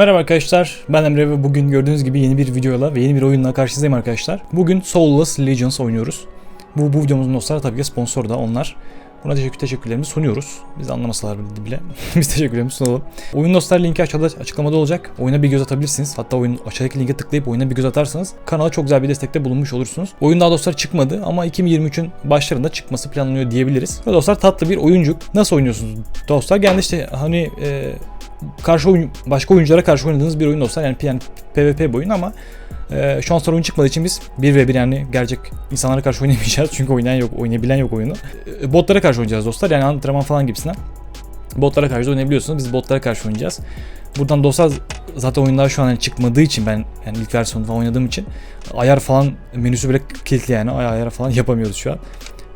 Merhaba arkadaşlar, ben Emre ve bugün gördüğünüz gibi yeni bir videoyla ve yeni bir oyunla karşınızdayım arkadaşlar. Bugün Soulless Legions oynuyoruz. Bu, bu videomuzun dostları tabii ki sponsor da onlar. Buna teşekkür teşekkürlerimizi sunuyoruz. Biz anlamasalar bile biz teşekkürlerimizi sunalım. Oyun dostlar linki aşağıda açıklamada olacak. Oyuna bir göz atabilirsiniz. Hatta oyun aşağıdaki linke tıklayıp oyuna bir göz atarsanız kanala çok güzel bir destekte bulunmuş olursunuz. Oyun daha dostlar çıkmadı ama 2023'ün başlarında çıkması planlanıyor diyebiliriz. Ve dostlar tatlı bir oyuncuk. Nasıl oynuyorsunuz dostlar? Genelde işte hani e, karşı oyun, başka oyunculara karşı oynadığınız bir oyun dostlar. Yani, yani PvP bir oyun ama e, şu an oyun çıkmadığı için biz 1v1 yani gerçek insanlara karşı oynayamayacağız. Çünkü oynayan yok, oynayabilen yok oyunu. E, botlara karşı oynayacağız dostlar. Yani antrenman falan gibisinden. Botlara karşı oynayabiliyorsunuz. Biz botlara karşı oynayacağız. Buradan dostlar zaten oyunlar şu an yani çıkmadığı için ben yani ilk versiyonu falan oynadığım için ayar falan menüsü böyle kilitli yani ay ayar falan yapamıyoruz şu an.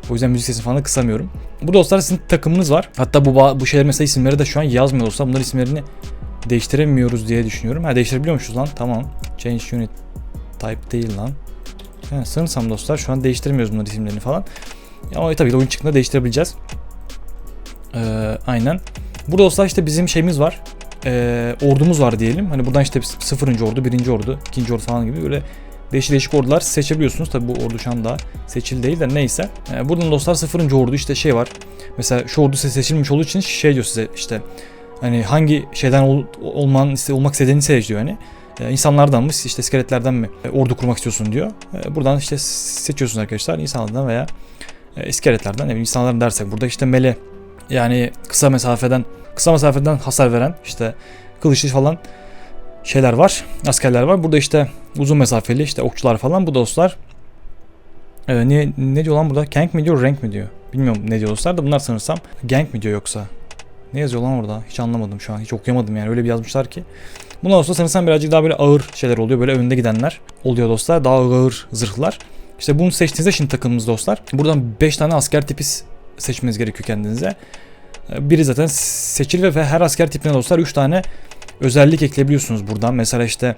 O yüzden müzik sesini falan da kısamıyorum. Bu dostlar sizin takımınız var. Hatta bu bu şeyler mesela isimleri de şu an yazmıyor dostlar. Bunların isimlerini değiştiremiyoruz diye düşünüyorum. Ha değiştirebiliyormuşuz lan. Tamam. Change unit type değil lan. Ha, sanırsam dostlar şu an değiştiremiyoruz bunların isimlerini falan. Ama tabii ki oyun çıktığında değiştirebileceğiz. Ee, aynen. Burada dostlar işte bizim şeyimiz var. Ee, ordumuz var diyelim. Hani buradan işte sıfırıncı ordu, birinci ordu, ikinci ordu falan gibi böyle değişik değişik ordular seçebiliyorsunuz. Tabi bu ordu şu anda seçil değil de neyse. Ee, buradan dostlar sıfırıncı ordu işte şey var. Mesela şu ordu seçilmiş olduğu için şey diyor size işte hani hangi şeyden ol, olman iste, olmak istediğini seç diyor hani. Ee, insanlardan mı işte iskeletlerden mi e, ordu kurmak istiyorsun diyor. Ee, buradan işte seçiyorsunuz arkadaşlar insanlardan veya e, iskeletlerden. Yani insanlardan dersek burada işte mele yani kısa mesafeden kısa mesafeden hasar veren işte kılıçlı falan şeyler var. Askerler var. Burada işte uzun mesafeli işte okçular falan. Bu dostlar ee, ne, ne diyor lan burada? Gank mi diyor, rank mi diyor? Bilmiyorum ne diyor dostlar da bunlar sanırsam gank mi diyor yoksa? Ne yazıyor lan orada? Hiç anlamadım şu an. Hiç okuyamadım yani. Öyle bir yazmışlar ki. Bunlar olsa sanırsam birazcık daha böyle ağır şeyler oluyor. Böyle önde gidenler oluyor dostlar. Daha ağır zırhlar. İşte bunu seçtiğinizde şimdi takımımız dostlar. Buradan 5 tane asker tipi seçmeniz gerekiyor kendinize. Biri zaten seçil ve her asker tipine dostlar 3 tane özellik ekleyebiliyorsunuz buradan. Mesela işte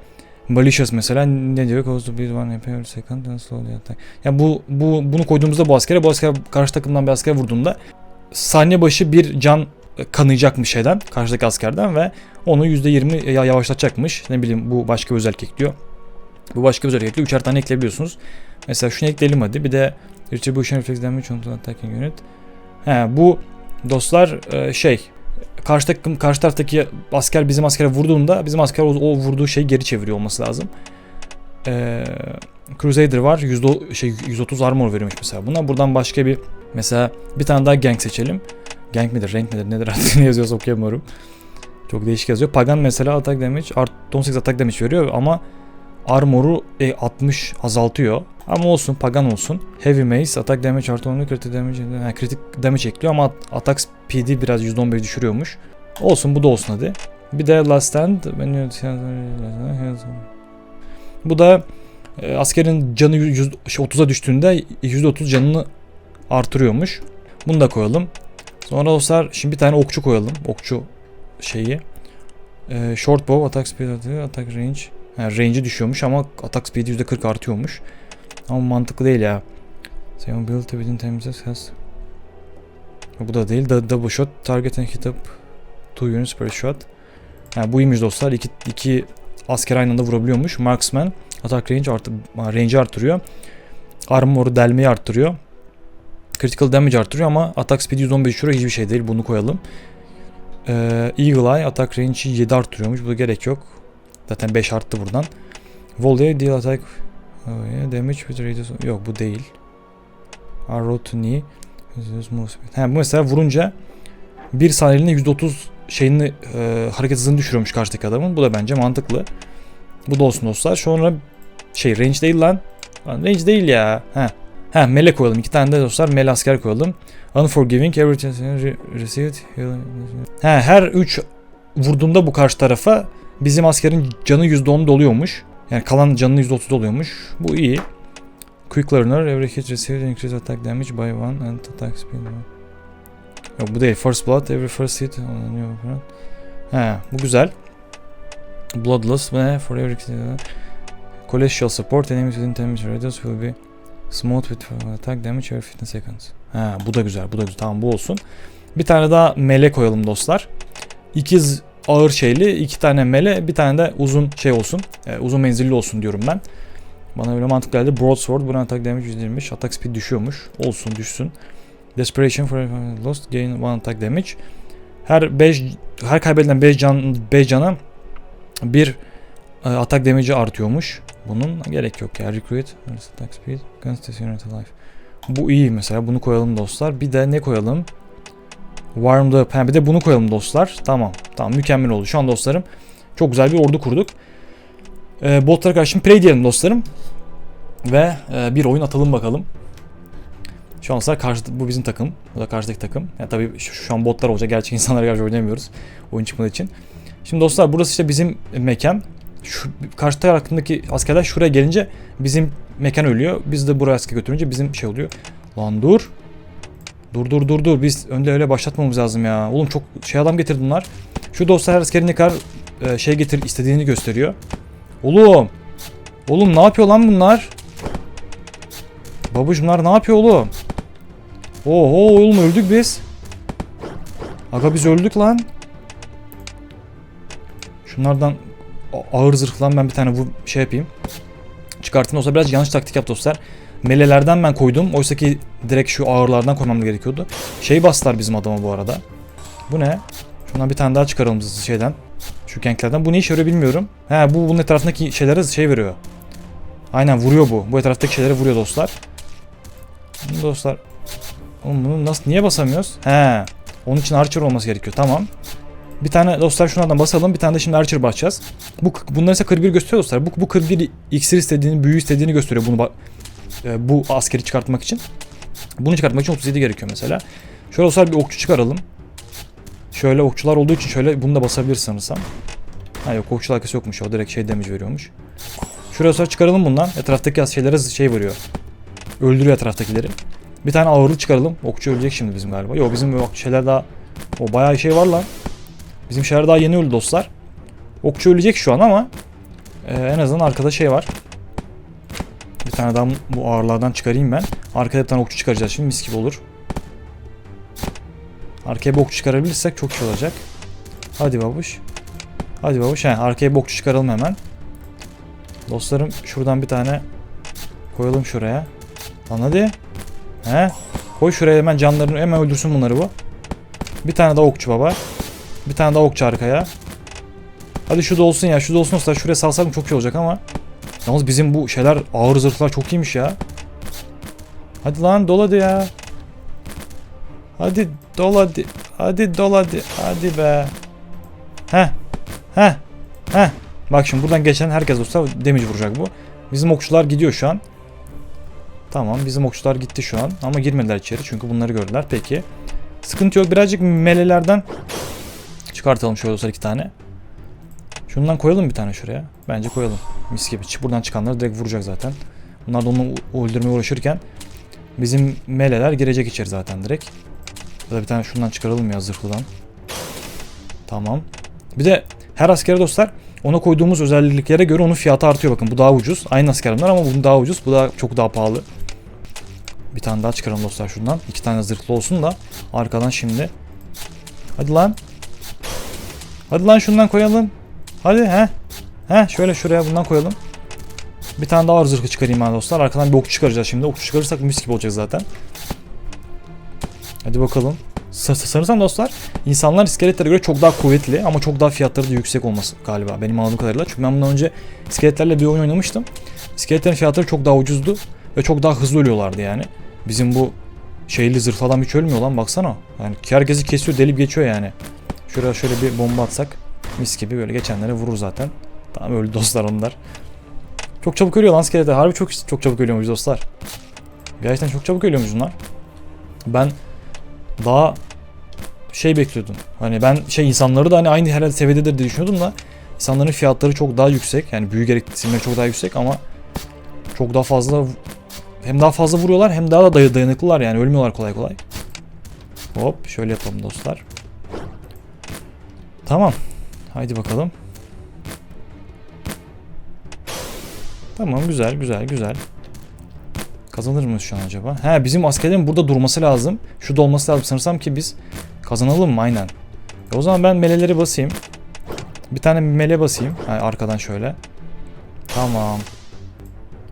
malicious mesela ne diyor? Cause to one per second and slowly attack. Yani bu, bu bunu koyduğumuzda bu askere bu asker karşı takımdan bir asker vurduğunda saniye başı bir can kanayacakmış şeyden karşıdaki askerden ve onu %20 yavaşlatacakmış. Ne bileyim bu başka bir özellik ekliyor. Bu başka bir özellik ekliyor. Üçer tane ekleyebiliyorsunuz. Mesela şunu ekleyelim hadi. Bir de Retribution Reflex Damage on Attacking Unit. He, bu dostlar şey karşı takım karşı taraftaki asker bizim askere vurduğunda bizim asker o, o vurduğu şeyi geri çeviriyor olması lazım. Ee, Crusader var. %, şey 130 armor veriyormuş mesela buna. Buradan başka bir mesela bir tane daha gang seçelim. Gang midir, rank midir, nedir ne yazıyorsa okuyamıyorum. Çok değişik yazıyor. Pagan mesela attack damage, art 18 attack damage veriyor ama armoru e, 60 azaltıyor. Ama olsun Pagan olsun. Heavy Mace attack damage artı 10 kritik damage, yani kritik damage ekliyor ama attack speed'i biraz %15 düşürüyormuş. Olsun bu da olsun hadi. Bir de Last Stand. Bu da e, askerin canı 30'a şey, düştüğünde %30 canını artırıyormuş. Bunu da koyalım. Sonra dostlar şimdi bir tane okçu koyalım. Okçu şeyi. E, short bow attack speed attack range. Yani range'i düşüyormuş ama attack speed'i %40 artıyormuş. Ama mantıklı değil ya. Seven build within 10 minutes has. Bu da değil. Double shot. Target and hit up. Two units per shot. Yani bu iyiymiş dostlar. İki, iki asker aynı anda vurabiliyormuş. Marksman. Attack range artı, range artırıyor. Armor'u delmeyi arttırıyor. Critical damage artırıyor ama attack speed 115 düşürüyor. Hiçbir şey değil. Bunu koyalım. Ee, Eagle Eye attack range'i 7 arttırıyormuş. Bu da gerek yok. Zaten 5 arttı buradan. Volley deal attack Oh yeah, damage with radius. Yok bu değil. Arrow to knee. He, bu mesela vurunca bir saniyeliğine %30 şeyini e, hareket hızını düşürüyormuş karşıdaki adamın. Bu da bence mantıklı. Bu da olsun dostlar. Sonra şey range değil lan. range değil ya. He. He mele koyalım. İki tane de dostlar mele asker koyalım. Unforgiving everything received. He her 3 vurduğunda bu karşı tarafa bizim askerin canı %10 doluyormuş. Yani kalan canının %30 oluyormuş. Bu iyi. Quick learner every hit received increase attack damage by one and attack speed. Yok bu değil. First blood every first hit. He bu güzel. Bloodless ve for every Celestial support enemies within 10 meter radius will be smooth with attack damage every 15 seconds. Ha bu da güzel. Bu da güzel. Tamam bu olsun. Bir tane daha mele koyalım dostlar. İkiz ağır şeyli, iki tane mele, bir tane de uzun şey olsun. e, uzun menzilli olsun diyorum ben. Bana öyle mantık geldi. Broadsword, buradan atak damage %25, atak speed düşüyormuş. Olsun düşsün. Desperation for lost gain one attack damage. Her 5 her kaybedilen 5 can 5 cana bir e, atak damage'i artıyormuş. Bunun gerek yok ya. Recruit, attack speed, constitution life. Bu iyi mesela. Bunu koyalım dostlar. Bir de ne koyalım? Ha, bir de bunu koyalım dostlar. Tamam. Tamam mükemmel oldu. Şu an dostlarım çok güzel bir ordu kurduk. Ee, botlara karşı şimdi play diyelim dostlarım. Ve e, bir oyun atalım bakalım. Şu an karşı, bu bizim takım. Bu da karşıdaki takım. Yani tabii şu, şu an botlar olacak. Gerçek insanlara karşı oynayamıyoruz. Oyun çıkmadığı için. Şimdi dostlar burası işte bizim mekan. Şu karşı taraftaki askerler şuraya gelince bizim mekan ölüyor. Biz de buraya asker götürünce bizim şey oluyor. Lan dur. Dur dur dur dur. Biz önde öyle başlatmamız lazım ya. Oğlum çok şey adam getirdi bunlar. Şu dostlar her askerin ne kadar e, şey getir istediğini gösteriyor. Oğlum. Oğlum ne yapıyor lan bunlar? Babuş bunlar ne yapıyor oğlum? Oho oğlum öldük biz. Aga biz öldük lan. Şunlardan ağır zırhlan ben bir tane bu şey yapayım. Çıkartayım. Olsa biraz yanlış taktik yaptı dostlar. Melelerden ben koydum. Oysa ki direkt şu ağırlardan koymam gerekiyordu. Şey bastılar bizim adama bu arada. Bu ne? Şundan bir tane daha çıkaralım şeyden. Şu ganklerden. Bu ne işe yarıyor bilmiyorum. He bu bunun etrafındaki şeylere şey veriyor. Aynen vuruyor bu. Bu etraftaki şeylere vuruyor dostlar. Dostlar. Oğlum bunu nasıl niye basamıyoruz? He. Onun için Archer olması gerekiyor. Tamam. Bir tane dostlar şunlardan basalım. Bir tane de şimdi Archer basacağız. Bu bunlar ise 41 gösteriyor dostlar. Bu bu 41 iksir istediğini, büyü istediğini gösteriyor bunu e, bu askeri çıkartmak için. Bunu çıkartmak için 37 gerekiyor mesela. Şöyle dostlar bir okçu çıkaralım. Şöyle okçular olduğu için şöyle bunu da basabiliriz sanırsam. Ha yok okçu alakası yokmuş o direkt şey damage veriyormuş. Şuraya sonra çıkaralım bundan. Etraftaki şeylere şey vuruyor. Öldürüyor etraftakileri. Bir tane ağırlık çıkaralım. Okçu ölecek şimdi bizim galiba. Yok bizim şeyler daha... O bayağı şey var lan. Bizim şeyler daha yeni öldü dostlar. Okçu ölecek şu an ama e, en azından arkada şey var. Tane daha bu ağırlardan çıkarayım ben. Arkada bir tane okçu çıkaracağız şimdi mis gibi olur. Arkaya bir okçu çıkarabilirsek çok iyi olacak. Hadi babuş. Hadi babuş. He, arkaya bir okçu çıkaralım hemen. Dostlarım şuradan bir tane koyalım şuraya. Lan hadi. He. Koy şuraya hemen canlarını hemen öldürsün bunları bu. Bir tane daha okçu baba. Bir tane daha okçu arkaya. Hadi şu da olsun ya. Şu da olsun olsa şuraya salsam çok iyi olacak ama. Yalnız bizim bu şeyler ağır zırhlar çok iyiymiş ya. Hadi lan dol hadi ya. Hadi dol hadi. Hadi dol hadi. Hadi be. Heh. Heh. Heh. Bak şimdi buradan geçen herkes olsa damage vuracak bu. Bizim okçular gidiyor şu an. Tamam bizim okçular gitti şu an. Ama girmediler içeri çünkü bunları gördüler. Peki. Sıkıntı yok. Birazcık melelerden çıkartalım şöyle olsa iki tane. Şundan koyalım bir tane şuraya. Bence koyalım. Mis gibi. Buradan çıkanları direkt vuracak zaten. Bunlar da onu öldürmeye uğraşırken bizim meleler girecek içeri zaten direkt. Ya bir tane şundan çıkaralım ya zırhlıdan. Tamam. Bir de her askere dostlar ona koyduğumuz özelliklere göre onun fiyatı artıyor bakın. Bu daha ucuz. Aynı asker bunlar ama bu daha ucuz. Bu da çok daha pahalı. Bir tane daha çıkaralım dostlar şundan. İki tane zırhlı olsun da arkadan şimdi. Hadi lan. Hadi lan şundan koyalım. Hadi he. He şöyle şuraya bundan koyalım. Bir tane daha zırhı çıkarayım ben dostlar. Arkadan bir okçu çıkaracağız şimdi. Okçu çıkarırsak mis gibi olacak zaten. Hadi bakalım. Sa- Sanırsam dostlar insanlar iskeletlere göre çok daha kuvvetli ama çok daha fiyatları da yüksek olması galiba benim anladığım kadarıyla. Çünkü ben bundan önce iskeletlerle bir oyun oynamıştım. İskeletlerin fiyatları çok daha ucuzdu ve çok daha hızlı ölüyorlardı yani. Bizim bu şeyli zırhlı adam hiç ölmüyor lan baksana. Yani herkesi kesiyor delip geçiyor yani. Şuraya şöyle bir bomba atsak mis gibi böyle geçenlere vurur zaten. Tamam öldü dostlar onlar. Çok çabuk ölüyor lan iskeletler. Harbi çok çok çabuk ölüyormuş dostlar. Gerçekten çok çabuk ölüyormuş bunlar. Ben daha şey bekliyordum. Hani ben şey insanları da hani aynı herhalde seviyededir diye düşünüyordum da insanların fiyatları çok daha yüksek. Yani büyü gereksinimleri çok daha yüksek ama çok daha fazla hem daha fazla vuruyorlar hem daha da day- dayanıklılar yani ölmüyorlar kolay kolay. Hop şöyle yapalım dostlar. Tamam. Haydi bakalım. Tamam güzel güzel güzel. Kazanır mıyız şu an acaba? He bizim askerlerin burada durması lazım. Şu olması lazım sanırsam ki biz kazanalım mı aynen. E o zaman ben meleleri basayım. Bir tane mele basayım. Ha, arkadan şöyle. Tamam.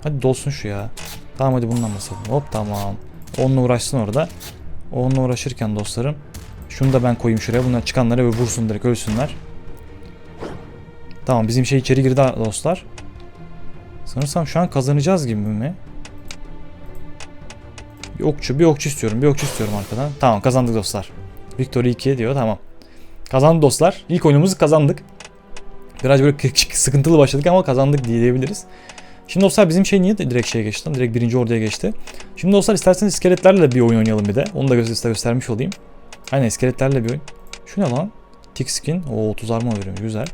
Hadi dolsun şu ya. Tamam hadi bundan basalım. Hop tamam. Onunla uğraşsın orada. Onunla uğraşırken dostlarım. Şunu da ben koyayım şuraya. Bunlar çıkanlara ve vursun direkt ölsünler. Tamam bizim şey içeri girdi dostlar. Sanırsam şu an kazanacağız gibi mi? Bir okçu, bir okçu istiyorum. Bir okçu istiyorum arkadan. Tamam kazandık dostlar. Victory 2 diyor tamam. Kazandık dostlar. İlk oyunumuzu kazandık. Biraz böyle sıkıntılı başladık ama kazandık diyebiliriz. Şimdi dostlar bizim şey niye direkt şeye geçti? Direkt birinci orduya geçti. Şimdi dostlar isterseniz iskeletlerle de bir oyun oynayalım bir de. Onu da size göstermiş olayım. Aynen iskeletlerle bir oyun. Şu ne lan? Tick skin. O 30 arma veriyor. Güzel.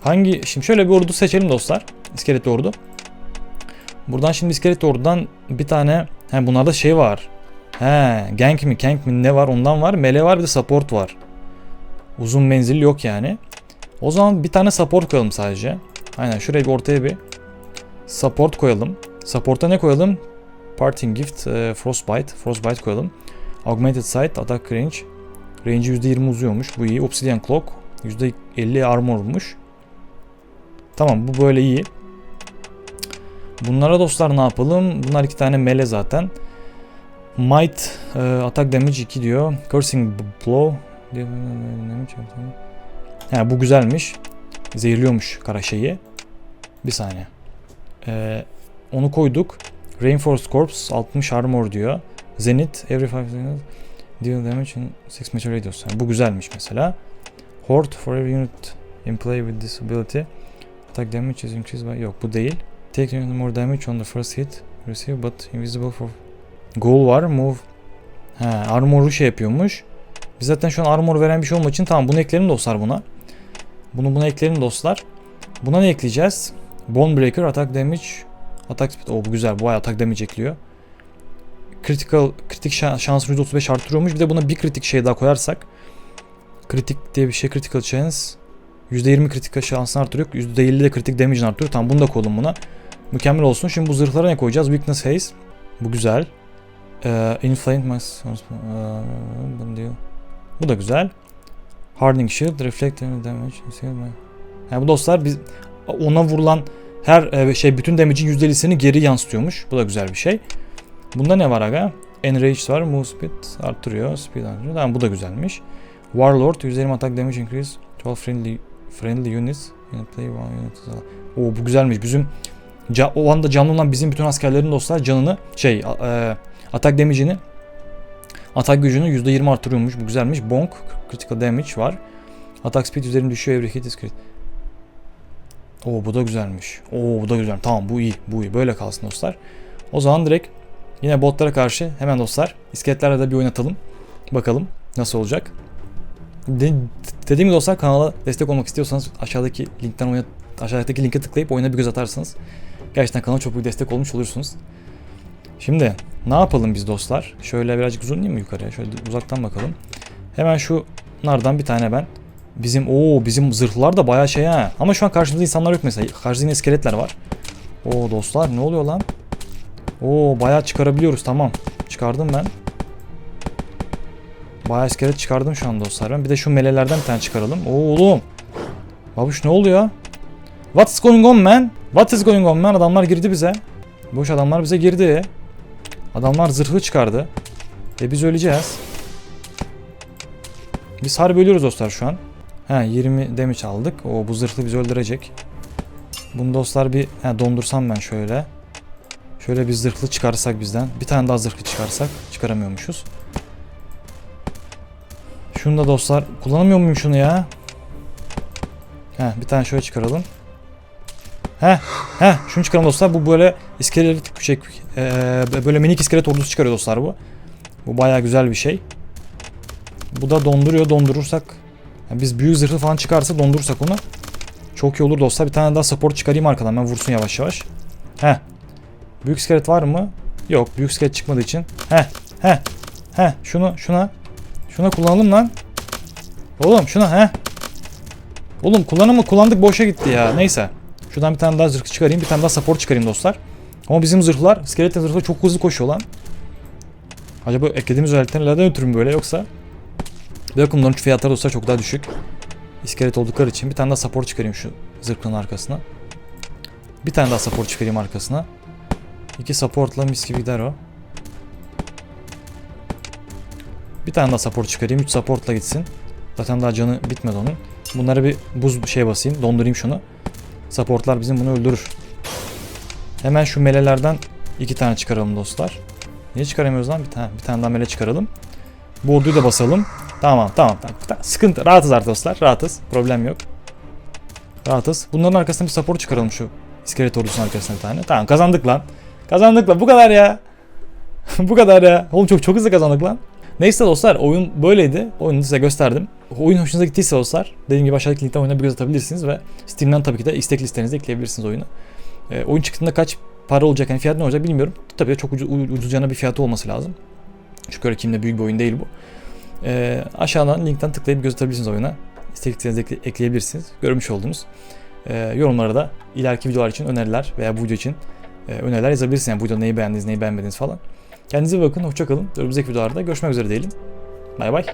Hangi şimdi şöyle bir ordu seçelim dostlar. İskeletli ordu. Buradan şimdi iskeletli ordudan bir tane he bunlarda şey var. He gank mi gank mi ne var ondan var. Mele var bir de support var. Uzun menzil yok yani. O zaman bir tane support koyalım sadece. Aynen şuraya bir ortaya bir support koyalım. Support'a ne koyalım? Parting Gift, e, Frostbite. Frostbite koyalım. Augmented Sight, Attack Range. Range'i %20 uzuyormuş. Bu iyi. Obsidian Cloak. %50 armormuş. Tamam bu böyle iyi. Bunlara dostlar ne yapalım? Bunlar iki tane mele zaten. Might e, attack damage 2 diyor. Cursing blow. Ha, bu güzelmiş. Zehirliyormuş kara şeyi. Bir saniye. Ee, onu koyduk. Reinforced Corpse 60 armor diyor. Zenith every 5 seconds deal damage in 6 meter radius. Yani bu güzelmiş mesela. Horde for every unit in play with this ability. Attack damage is increased by... Yok bu değil. Take more damage on the first hit. Receive but invisible for... Goal var. Move. He, armor'u şey yapıyormuş. Biz zaten şu an armor veren bir şey olmadığı için tamam bunu ekleyelim dostlar buna. Bunu buna ekleyelim dostlar. Buna ne ekleyeceğiz? Bone Breaker, Attack Damage, Attack Speed. O bu güzel. Bu bayağı Attack Damage ekliyor. Critical, kritik şansını %35 artırıyormuş. Bir de buna bir kritik şey daha koyarsak. Kritik diye bir şey. Critical Chance. %20 kritik şansını artırıyor. %50 de kritik damage'ini artırıyor. Tamam bunu da koyalım buna. Mükemmel olsun. Şimdi bu zırhlara ne koyacağız? Weakness Haze. Bu güzel. Ee, Inflamed Mass. Bunu diyor. Bu da güzel. Hardening Shield, Reflect Damage. Yani bu dostlar biz ona vurulan her şey bütün damage'in %50'sini geri yansıtıyormuş. Bu da güzel bir şey. Bunda ne var aga? Enrage var. Move speed arttırıyor. Speed arttırıyor. Tamam bu da güzelmiş. Warlord 120 attack damage increase. 12 friendly friendly units. In play one unit. Oo bu güzelmiş. Bizim o anda canlı olan bizim bütün askerlerin dostlar canını şey e, atak damage'ini atak gücünü %20 artırıyormuş. Bu güzelmiş. Bonk critical damage var. Atak speed üzerine düşüyor. Every hit is crit. Oo bu da güzelmiş. Oo bu da güzel. Tamam bu iyi. Bu iyi. Böyle kalsın dostlar. O zaman direkt yine botlara karşı hemen dostlar iskeletlerle de bir oynatalım. Bakalım nasıl olacak. De, dediğim gibi dostlar kanala destek olmak istiyorsanız aşağıdaki linkten oynat aşağıdaki linke tıklayıp oyuna bir göz atarsanız gerçekten kanala çok büyük destek olmuş olursunuz. Şimdi ne yapalım biz dostlar? Şöyle birazcık zoomlayayım mı yukarıya? Şöyle uzaktan bakalım. Hemen şunlardan bir tane ben Bizim o bizim zırhlar da bayağı şey ha. Ama şu an karşımızda insanlar yok mesela. Karşımızda iskeletler var. O dostlar ne oluyor lan? Oo bayağı çıkarabiliyoruz tamam. Çıkardım ben. Bayağı iskelet çıkardım şu an dostlar ben. Bir de şu melelerden bir tane çıkaralım. Oo oğlum. Babuş ne oluyor? What's going on man? What is going on man? Adamlar girdi bize. Boş adamlar bize girdi. Adamlar zırhı çıkardı. E biz öleceğiz. Biz harbi ölüyoruz dostlar şu an. He 20 damage aldık. O bu zırhlı bizi öldürecek. Bunu dostlar bir he, dondursam ben şöyle. Şöyle bir zırhlı çıkarsak bizden. Bir tane daha zırhlı çıkarsak çıkaramıyormuşuz. Şunu da dostlar kullanamıyor muyum şunu ya? He bir tane şöyle çıkaralım. He he şunu çıkaralım dostlar. Bu böyle iskelet şey e, böyle minik iskelet ordusu çıkarıyor dostlar bu. Bu baya güzel bir şey. Bu da donduruyor. Dondurursak yani biz büyük zırhlı falan çıkarsa dondurursak onu çok iyi olur dostlar. Bir tane daha support çıkarayım arkadan ben vursun yavaş yavaş. Heh. Büyük iskelet var mı? Yok büyük iskelet çıkmadığı için. Heh. Heh. Heh. Şunu şuna. Şuna kullanalım lan. Oğlum şuna heh. Oğlum kullanımı kullandık boşa gitti ya. Neyse. Şuradan bir tane daha zırh çıkarayım. Bir tane daha support çıkarayım dostlar. Ama bizim zırhlar, iskelet zırhlar çok hızlı koşuyor lan. Acaba eklediğimiz özellikler neden ötürü mü böyle yoksa? Ve bunların fiyatları olsa çok daha düşük. İskelet oldukları için bir tane daha support çıkarayım şu zırhların arkasına. Bir tane daha support çıkarayım arkasına. İki supportla mis gibi gider o. Bir tane daha support çıkarayım. 3 supportla gitsin. Zaten daha canı bitmedi onun. Bunlara bir buz şey basayım. Dondurayım şunu. Supportlar bizim bunu öldürür. Hemen şu melelerden iki tane çıkaralım dostlar. Niye çıkaramıyoruz lan? Bir tane, bir tane daha mele çıkaralım. Bu orduyu da basalım. Tamam tamam. tamam. Sıkıntı. Rahatız artık dostlar. Rahatız. Problem yok. Rahatız. Bunların arkasına bir support çıkaralım şu iskelet ordusunun arkasına bir tane. Tamam kazandık lan. Kazandık lan. Bu kadar ya. Bu kadar ya. Oğlum çok çok hızlı kazandık lan. Neyse dostlar oyun böyleydi. Oyunu size gösterdim. Oyun hoşunuza gittiyse dostlar dediğim gibi aşağıdaki linkten oyuna bir göz atabilirsiniz ve Steam'den tabii ki de istek listenize ekleyebilirsiniz oyunu. Ee, oyun çıktığında kaç para olacak yani fiyat ne olacak bilmiyorum. Tabii çok ucu, ucuzcana bir fiyatı olması lazım. Çünkü öyle kimde büyük bir oyun değil bu. Ee, aşağıdan linkten tıklayıp göz atabilirsiniz oyuna. İstek listenize ekle- ekleyebilirsiniz. Görmüş oldunuz. Ee, yorumlara da ileriki videolar için öneriler veya bu video için e, öneriler yazabilirsiniz. Yani bu videoda neyi beğendiniz, neyi beğenmediniz falan. Kendinize bakın, hoşçakalın. Önümüzdeki videolarda görüşmek üzere diyelim. Bay bay.